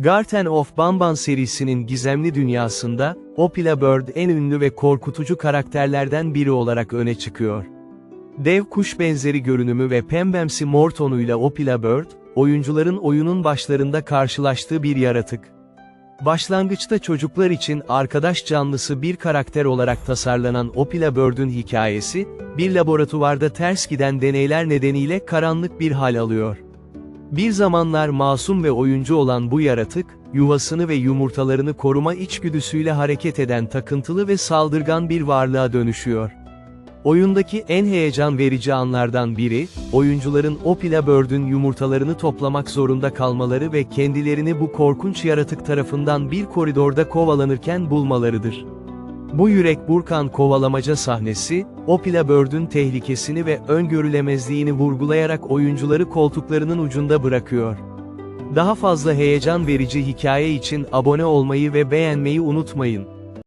Garten of Banban serisinin gizemli dünyasında, Opila Bird en ünlü ve korkutucu karakterlerden biri olarak öne çıkıyor. Dev kuş benzeri görünümü ve pembemsi mor tonuyla Opila Bird, oyuncuların oyunun başlarında karşılaştığı bir yaratık. Başlangıçta çocuklar için arkadaş canlısı bir karakter olarak tasarlanan Opila Bird'ün hikayesi, bir laboratuvarda ters giden deneyler nedeniyle karanlık bir hal alıyor. Bir zamanlar masum ve oyuncu olan bu yaratık, yuvasını ve yumurtalarını koruma içgüdüsüyle hareket eden takıntılı ve saldırgan bir varlığa dönüşüyor. Oyundaki en heyecan verici anlardan biri, oyuncuların Opila Bird'ün yumurtalarını toplamak zorunda kalmaları ve kendilerini bu korkunç yaratık tarafından bir koridorda kovalanırken bulmalarıdır. Bu yürek burkan kovalamaca sahnesi, Opila Bird'ün tehlikesini ve öngörülemezliğini vurgulayarak oyuncuları koltuklarının ucunda bırakıyor. Daha fazla heyecan verici hikaye için abone olmayı ve beğenmeyi unutmayın.